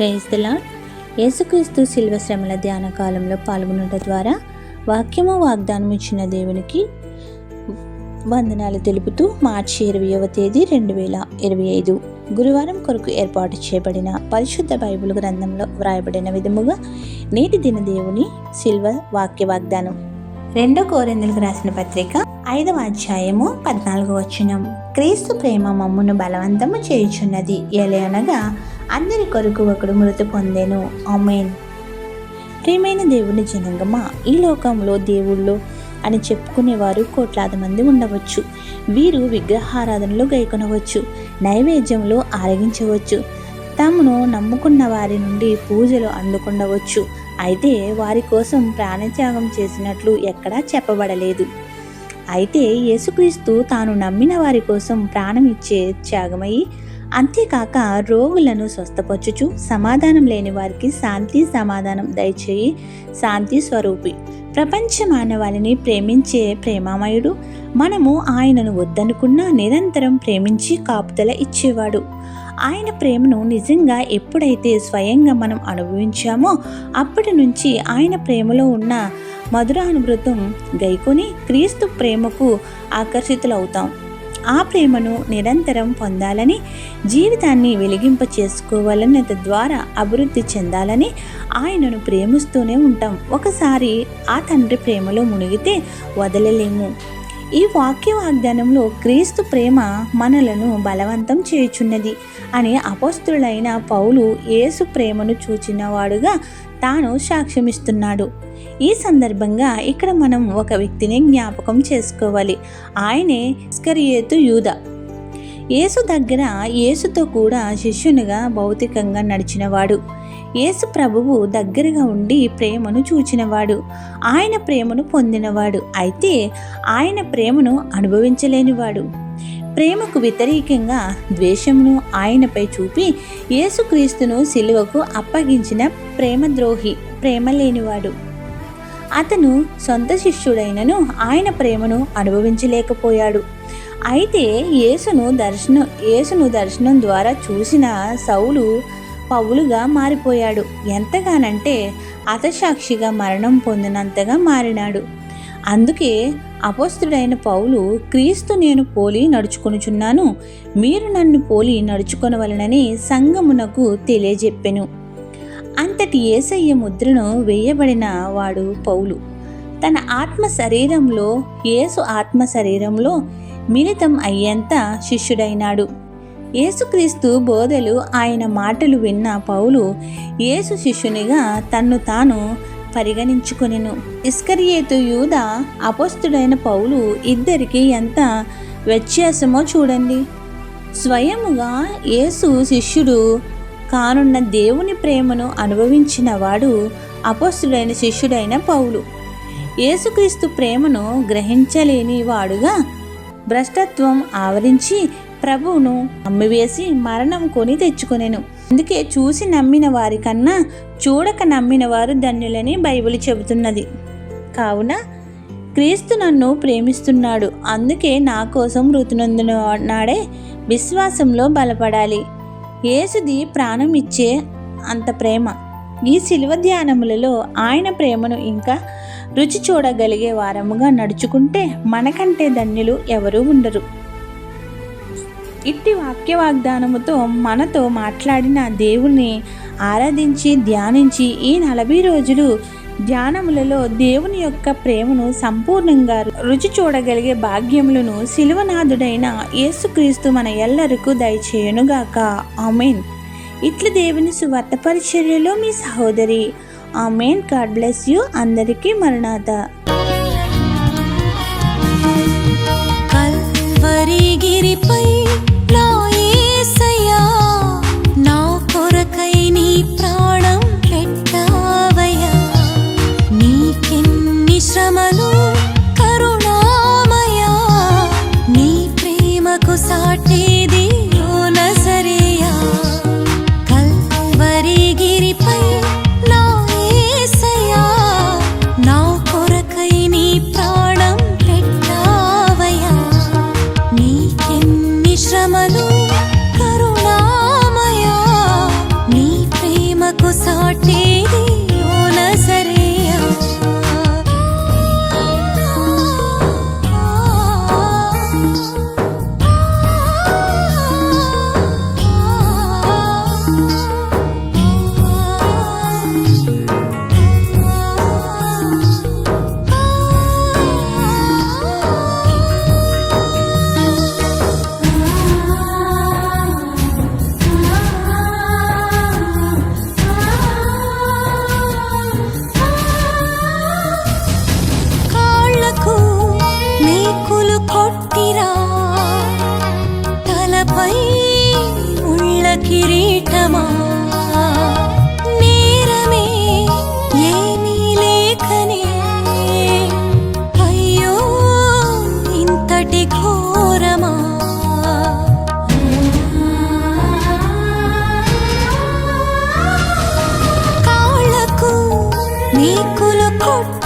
Praise the యేసుక్రీస్తు శిల్వ శ్రమల ధ్యాన కాలంలో పాల్గొనడం ద్వారా వాక్యము వాగ్దానం ఇచ్చిన దేవునికి వందనాలు తెలుపుతూ మార్చి ఇరవైవ తేదీ రెండు వేల ఇరవై ఐదు గురువారం కొరకు ఏర్పాటు చేయబడిన పరిశుద్ధ బైబిల్ గ్రంథంలో వ్రాయబడిన విధముగా నేటి దిన దేవుని శిల్వ వాక్య వాగ్దానం. రెండో కోరెందులకు రాసిన పత్రిక ఐదవ అధ్యాయము పద్నాలుగో వచనం. క్రీస్తు ప్రేమ మమ్మును బలవంతము చేయుచున్నది. ఎలయనగా అనగా అందరి కొరకు ఒకడు మృతి పొందెను. అమేన్ ప్రియమైన దేవుని జనంగమా ఈ లోకంలో దేవుళ్ళు అని చెప్పుకునేవారు కోట్లాది మంది ఉండవచ్చు. వీరు విగ్రహారాధనలో గైకొనవచ్చు నైవేద్యంలో ఆరగించవచ్చు తమను నమ్ముకున్న వారి నుండి పూజలు అందుకుండవచ్చు అయితే వారి కోసం ప్రాణత్యాగం చేసినట్లు ఎక్కడా చెప్పబడలేదు. అయితే యేసుక్రీస్తు తాను నమ్మిన వారి కోసం ప్రాణం ఇచ్చే త్యాగమై అంతేకాక రోగులను స్వస్థపరచుచు సమాధానం లేని వారికి శాంతి సమాధానం దయచేయి. శాంతి స్వరూపి. ప్రపంచ మానవాళిని ప్రేమించే ప్రేమామయుడు మనము ఆయనను వద్దనుకున్నా నిరంతరం ప్రేమించి కాపుదల ఇచ్చేవాడు. ఆయన ప్రేమను నిజంగా ఎప్పుడైతే స్వయంగా మనం అనుభవించామో అప్పటి నుంచి ఆయన ప్రేమలో ఉన్న మధురానుభృతం గైకొని క్రీస్తు ప్రేమకు ఆకర్షితులవుతాం. ఆ ప్రేమను నిరంతరం పొందాలని జీవితాన్ని వెలిగింప చేసుకోవాలని తద్వారా అభివృద్ధి చెందాలని ఆయనను ప్రేమిస్తూనే ఉంటాం. ఒకసారి ఆ తండ్రి ప్రేమలో మునిగితే వదలలేము. ఈ వాక్య వాగ్దానంలో క్రీస్తు ప్రేమ మనలను బలవంతం చేయుచున్నది అని అపస్తుడైన పౌలు యేసు ప్రేమను చూచినవాడుగా తాను సాక్ష్యమిస్తున్నాడు. ఈ సందర్భంగా ఇక్కడ మనం ఒక వ్యక్తిని జ్ఞాపకం చేసుకోవాలి. ఆయనే స్కరియేతు యూద. యేసు దగ్గర యేసుతో కూడా శిష్యునిగా భౌతికంగా నడిచినవాడు. యేసు ప్రభువు దగ్గరగా ఉండి ప్రేమను చూచినవాడు. ఆయన ప్రేమను పొందినవాడు. అయితే ఆయన ప్రేమను అనుభవించలేనివాడు. ప్రేమకు వ్యతిరేకంగా ద్వేషమును ఆయనపై చూపి యేసుక్రీస్తును సిలువకు అప్పగించిన ప్రేమద్రోహి ప్రేమ లేనివాడు అతను సొంత శిష్యుడైనను ఆయన ప్రేమను అనుభవించలేకపోయాడు. అయితే యేసును దర్శనం యేసును దర్శనం ద్వారా చూసిన సౌలు పౌలుగా మారిపోయాడు. ఎంతగానంటే అతసాక్షిగా మరణం పొందినంతగా మారినాడు. అందుకే అపస్తుడైన పౌలు క్రీస్తు నేను పోలి నడుచుకొనుచున్నాను. మీరు నన్ను పోలి నడుచుకొనవలనని సంగమునకు తెలియజెప్పెను. అంతటి ఏసయ్య ముద్రను వేయబడిన వాడు పౌలు. తన ఆత్మ శరీరంలో యేసు ఆత్మ శరీరంలో మిళితం అయ్యేంత శిష్యుడైనాడు. యేసుక్రీస్తు బోధలు ఆయన మాటలు విన్న పౌలు యేసు శిష్యునిగా తన్ను తాను పరిగణించుకొనెను. ఇస్కరియేతు యూద అపస్తుడైన పౌలు ఇద్దరికి ఎంత వ్యత్యాసమో చూడండి. స్వయముగా యేసు శిష్యుడు కానున్న దేవుని ప్రేమను అనుభవించిన వాడు అపస్తుడైన శిష్యుడైన పౌలు. యేసుక్రీస్తు ప్రేమను గ్రహించలేని వాడుగా భ్రష్టత్వం ఆవరించి ప్రభువును అమ్మివేసి మరణం కొని తెచ్చుకొనెను. అందుకే చూసి నమ్మిన వారి కన్నా చూడక నమ్మిన వారు ధన్యులని బైబిల్ చెబుతున్నది. కావున క్రీస్తు నన్ను ప్రేమిస్తున్నాడు. అందుకే నా కోసం మృతునందున నాడే విశ్వాసంలో బలపడాలి. యేసుది ప్రాణం ఇచ్చే అంత ప్రేమ. ఈ శిలువ ధ్యానములలో ఆయన ప్రేమను ఇంకా రుచి చూడగలిగే వారముగా నడుచుకుంటే మనకంటే ధన్యులు ఎవరూ ఉండరు. ఇట్టి వాక్య వాగ్దానముతో మనతో మాట్లాడిన దేవుణ్ణి ఆరాధించి ధ్యానించి ఈ నలభై రోజులు ధ్యానములలో దేవుని యొక్క ప్రేమను సంపూర్ణంగా రుచి చూడగలిగే భాగ్యములను శిలువనాథుడైన యేసుక్రీస్తు మన ఎల్లరకు దయచేయునుగాక. ఆమెన్. ఇట్లు దేవుని సువార్త పరిచర్యలో మీ సహోదరి ఆమెన్. God bless you. అందరికీ మరణాత. కల్వరిగిరిపై కిరీటమా? నేరమే ఏమీ లేకనే. అయ్యో ఇంతటి ఘోరమా? కాళ్ళకు నీకులు కొట్టు